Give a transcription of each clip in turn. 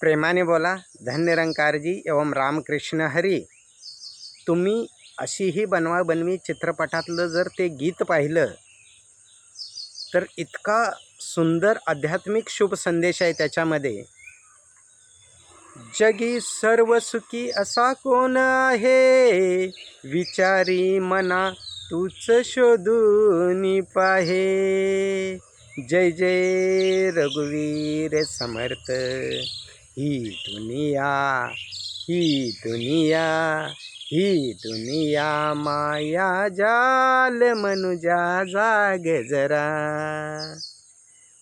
प्रेमाने बोला धन्यरंकारजी एवं रामकृष्ण हरी. तुम्ही अशीही बनवा बनवी चित्रपटातलं जर ते गीत पाहिलं तर इतका सुंदर आध्यात्मिक शुभ संदेश आहे त्याच्यामध्ये. जगी सर्व सुखी असा कोण आहे? विचारी मना तूच शोधून पाहे. जय जय रघुवीर समर्थ. ही दुनिया ही दुनिया ही दुनिया माया जाल मनुजा जाग जरा.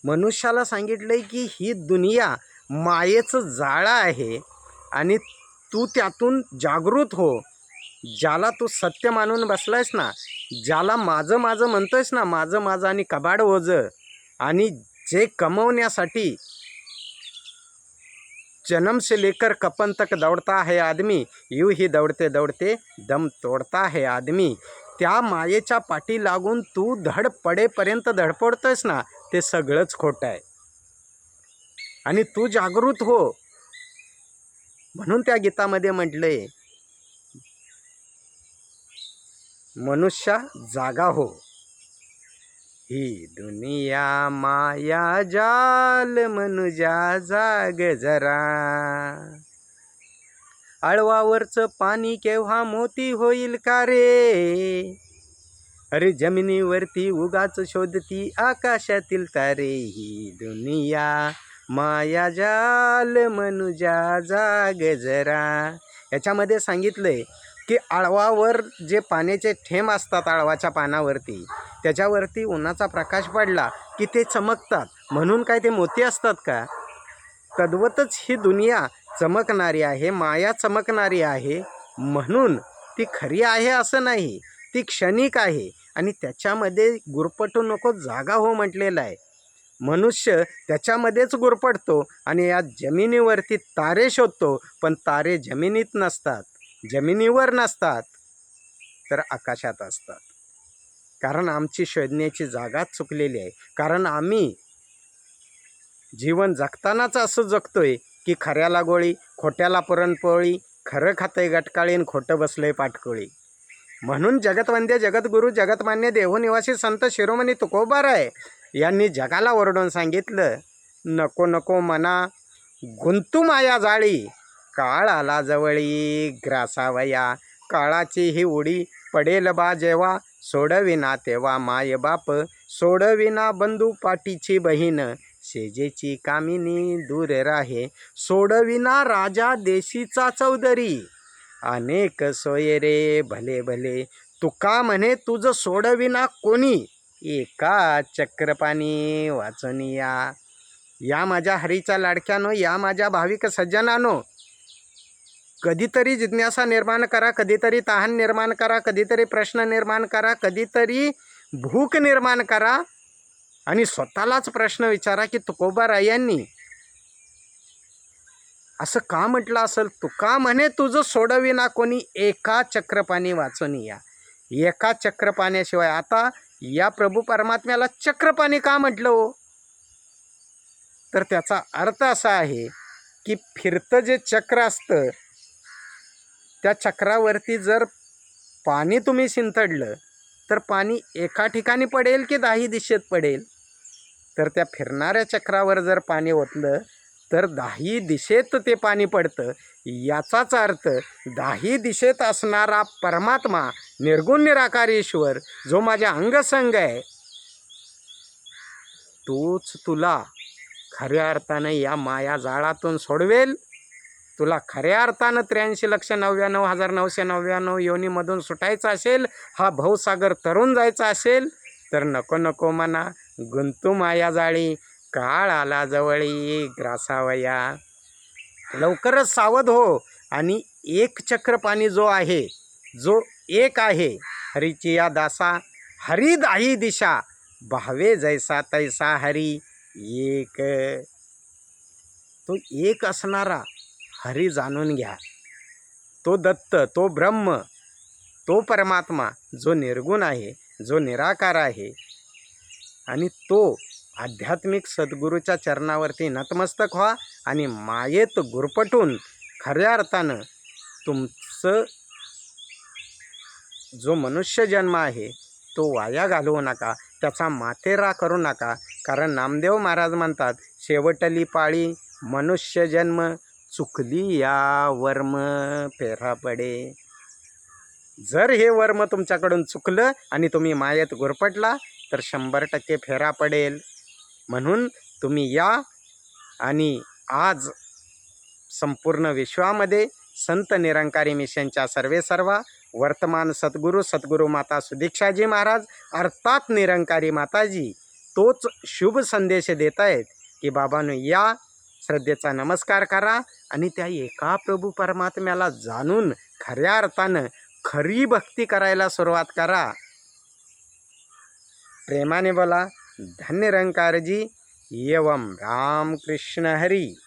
मनुष्याला सांगितलंय की ही दुनिया मायेचं जाळं आहे आणि तू त्यातून जागृत हो. ज्याला तू सत्य मानून बसलायस ना ज्याला माझं माझं म्हणतोयस ना माझं माझं आणि कबाड ओझं. आणि जे कमवण्यासाठी जन्म से लेकर कपन तक दौड़ता है आदमी। यूं ही दौड़ते दौड़ते दम तोडता है आदमी। त्या मायेच्या पाठी लागून तू धड पडेपर्यंत धडपडतोयस ना ते सगळंच खोटं आहे. आणि तू जागृत हो. म्हणून त्या गीतामध्ये म्हटलंय मनुष्या जागा हो. ही दुनिया माया जाल मनुजा जाग जरा. आळवावरचं पाणी केव्हा मोती होईल का रे? अरे जमिनीवरती उगाच शोधती आकाशातील तारे. ही दुनिया माया जाल मनुजा जाग जरा. याच्यामध्ये सांगितलंय की आळवावर जे पाण्याचे थेंब असतात आळवाच्या पानावरती त्याच्यावरती उन्हाचा प्रकाश पडला की ते चमकतात. म्हणून काय ते मोती असतात का? तद्वतच ही दुनिया चमकणारी आहे माया चमकणारी आहे. म्हणून ती खरी आहे असं नाही ती क्षणिक आहे आणि त्याच्यामध्ये गुरपटू नको जागा हो म्हटलेलं आहे. मनुष्य त्याच्यामध्येच गुरपटतो आणि या जमिनीवरती तारे शोधतो पण तारे जमिनीत नसतात जमिनीवर नसतात तर आकाशात असतात. कारण आमची शोधण्याची जागाच चुकलेली आहे. कारण आम्ही जीवन जगतानाच असं जगतो आहे की खऱ्याला गोळी खोट्याला पुरणपोळी खरं खातंय आणि खोटं बसलंय पाटकोळी. म्हणून जगतवंद्य जगद्गुरू जगतमान्य देहनिवासी संत शिरोमणी तुकोबार आहे. यांनी जगाला ओरडून सांगितलं नको नको मना गुंतू माया जाळी. काळ आला जवळी ग्रासावया. काळाची ही उडी पडेल बा जेव्हा सोडविना तेव्हा माय बाप सोडविना बंधू पाटीची बहीण. शेजेची कामिनी दूर राहे सोडविना राजा देशीचा चौधरी. अनेक सोय रे भले भले तुका म्हणे तुझं सोडविना कोणी? एका चक्रपाणी वाचनिया. या या माझ्या हरीच्या लाडक्यानो या माझ्या भाविक सज्जनानो कधीतरी जिज्ञासा निर्माण करा कधीतरी तहान निर्माण करा कधीतरी प्रश्न निर्माण करा कधीतरी भूक निर्माण करा आणि स्वतःलाच प्रश्न विचारा की तुकोबारायांनी असं का म्हटलं असेल? तुका म्हणे तुझं सोडविना कोणी एका चक्रपाणी वाचून या. एका चक्रपाण्याशिवाय आता या प्रभू परमात्म्याला चक्रपाणी का म्हटलं हो? तर त्याचा अर्थ असा आहे की फिरतं जे चक्र असतं त्या चक्रावरती जर पाणी तुम्ही शिंतडलं तर पाणी एका ठिकाणी पडेल की दाही दिशेत पडेल? तर त्या फिरणाऱ्या चक्रावर जर पाणी ओतलं तर दाही दिशेत ते पाणी पडतं. याचाच अर्थ दाही दिशेत असणारा परमात्मा निर्गुण निराकार ईश्वर जो माझ्या अंगसंग आहे तोच तुला खऱ्या अर्थानं या माया जाळातून सोडवेल. तुला खऱ्या अर्थानं त्र्याऐंशी लक्ष नव्याण्णव हजार नऊशे नव्याण्णव योनीमधून सुटायचा असेल हा भाऊसागर तरून जायचा असेल तर नको नको म्हणा. गुंतू माया जाळी काळ आला जवळी ग्रासावया. लवकरच सावध हो आणि एक चक्र पाणी जो आहे जो एक आहे हरीची या दासा हरी दाही दिशा भावे जैसा तैसा हरी एक. तो एक असणारा हरी जाणून घ्या. तो दत्त तो ब्रह्म तो परमात्मा जो निर्गुण आहे जो निराकार आहे आणि तो आध्यात्मिक सद्गुरूच्या चरणावरती नतमस्तक व्हा आणि मायेत गुरपटून खऱ्या अर्थानं तुमचं जो मनुष्य जन्म आहे तो वाया घालवू नका त्याचा माथेरा करू नका. कारण नामदेव महाराज म्हणतात शेवटली पाळी मनुष्य जन्म चुकली या वर्म फेरा पडे जर हे वर्म तुमच्याकडून चुकलं आणि तुम्ही मायेत गुरपटला तर शंभर टक्के फेरा पडेल. म्हणून तुम्ही या आणि आज संपूर्ण विश्वामध्ये संत निरंकारी मिशनच्या सर्वे सर्वा वर्तमान सद्गुरू सद्गुरू माता सुदीक्षाजी महाराज अर्थात निरंकारी माताजी तोच शुभ संदेश देत आहेत की बाबांनो या श्रद्धेचा नमस्कार करा आणि त्या एका प्रभू परमात्म्याला जाणून खऱ्या अर्थानं खरी भक्ती करायला सुरुवात करा. प्रेमाने बोला धन्य रंकारजी एवम राम कृष्ण हरी.